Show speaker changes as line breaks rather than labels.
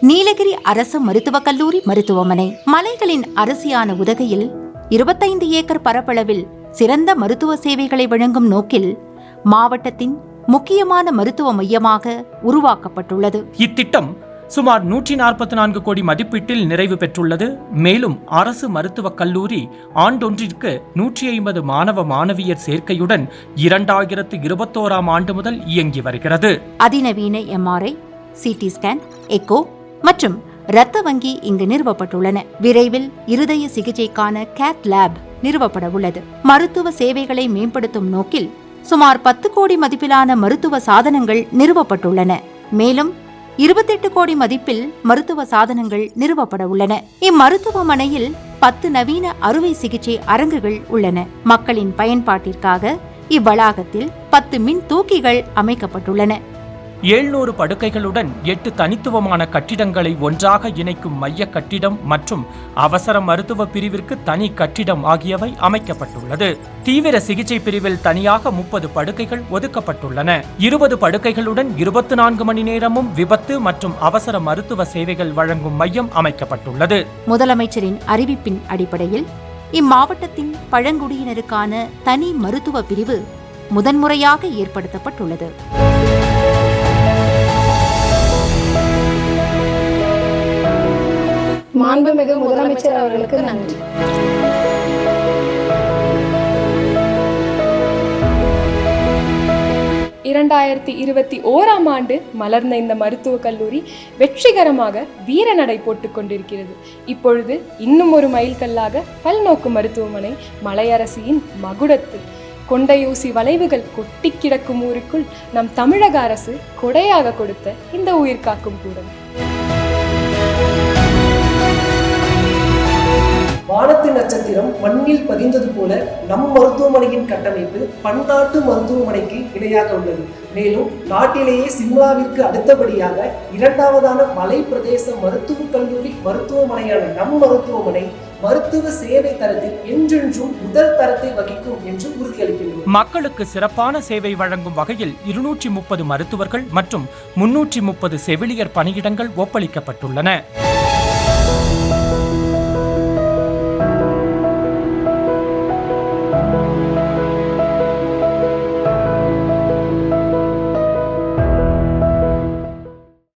நீலகிரி அரசு மருத்துவக் கல்லூரி மருத்துவமனை. மலைகளின் அரசியான உதகையில் இருபத்தைந்து ஏக்கர் பரப்பளவில் சிறந்த மருத்துவ சேவைகளை வழங்கும் நோக்கில் மாவட்டத்தின் முக்கியமான மருத்துவ மையமாக உருவாக்கப்பட்டுள்ளது.
இத்திட்டம் சுமார் நூற்றி நாற்பத்தி நான்கு கோடி மதிப்பீட்டில் நிறைவு பெற்றுள்ளது. மேலும் அரசு மருத்துவக் கல்லூரி ஆண்டொன்றிற்கு நூற்றி ஐம்பது மாணவ மாணவியர் சேர்க்கையுடன் இரண்டாயிரத்து இருபத்தோராம் ஆண்டு முதல் இயங்கி வருகிறது.
அதிநவீன எம்ஆர்ஐ சிடி ஸ்கேன் எக்கோ மற்றும் இரத்த வங்கி இங்கு நிறுவப்பட்டுள்ளன. விரைவில் இருதய சிகிச்சைக்கான கேத் லேப் நிறுவப்பட உள்ளது. மருத்துவ சேவைகளை மேம்படுத்தும் நோக்கில் சுமார் பத்து கோடி மதிப்பிலான மருத்துவ சாதனங்கள் நிறுவப்பட்டுள்ளன. மேலும் இருபத்தெட்டு கோடி மதிப்பில் மருத்துவ சாதனங்கள் நிறுவப்பட உள்ளன. இம்மருத்துவமனையில் பத்து நவீன அறுவை சிகிச்சை அரங்குகள் உள்ளன. மக்களின் பயன்பாட்டிற்காக இவ்வளாகத்தில் பத்து மின் தூக்கிகள் அமைக்கப்பட்டுள்ளன.
எழுநூறு படுக்கைகளுடன் எட்டு தனித்துவமான கட்டிடங்களை ஒன்றாக இணைக்கும் மைய கட்டிடம் மற்றும் அவசர மருத்துவ பிரிவிற்கு தனி கட்டிடம் ஆகியவை அமைக்கப்பட்டுள்ளது. தீவிர சிகிச்சை பிரிவில் தனியாக முப்பது படுக்கைகள் ஒதுக்கப்பட்டுள்ளன. இருபது படுக்கைகளுடன் இருபத்தி நான்கு மணி நேரமும் விபத்து மற்றும் அவசர மருத்துவ சேவைகள் வழங்கும் மையம் அமைக்கப்பட்டுள்ளது.
முதலமைச்சரின் அறிவிப்பின் அடிப்படையில் இம்மாவட்டத்தின் பழங்குடியினருக்கான தனி மருத்துவ பிரிவு முதன்முறையாக ஏற்படுத்தப்பட்டுள்ளது.
மாண்புமிகு முதலமைச்சர் அவர்களுக்கு நன்றி.
இரண்டாயிரத்தி இருபத்தி ஓராம் ஆண்டு மலர்ந்த இந்த மருத்துவக் கல்லூரி வெற்றிகரமாக வீரநடை போட்டுக் கொண்டிருக்கிறது. இப்பொழுது இன்னும் ஒரு மைல்கல்லாக பல்நோக்கு மருத்துவமனை மலையரசியின் மகுடத்து கொண்டையூசி வளைவுகள் கொட்டி கிடக்கும் ஊருக்குள் நம் தமிழக அரசு கொடையாக கொடுத்த இந்த உயிர்காக்கும் கூடம்.
நட்சத்திரம் மண்ணில் பதிந்தது போல நம் மருத்துவமனையின் கட்டமைப்பு பன்னாட்டு மருத்துவமனைக்கு இணையாக உள்ளது. மேலும் நாட்டிலேயே சிம்லாவிற்கு அடுத்தபடியாக இரண்டாவதான மலை பிரதேச மருத்துவக் கல்லூரி மருத்துவமனையான நம் மருத்துவமனை மருத்துவ சேவை தரத்தில் என்றென்றும் முதல் தரத்தை வகிக்கும் என்று உறுதியளிக்கின்றோம்.
மக்களுக்கு சிறப்பான சேவை வழங்கும் வகையில் இருநூற்றி முப்பது மருத்துவர்கள் மற்றும் முன்னூற்றி முப்பது செவிலியர் பணியிடங்கள் ஒப்பளிக்கப்பட்டுள்ளன.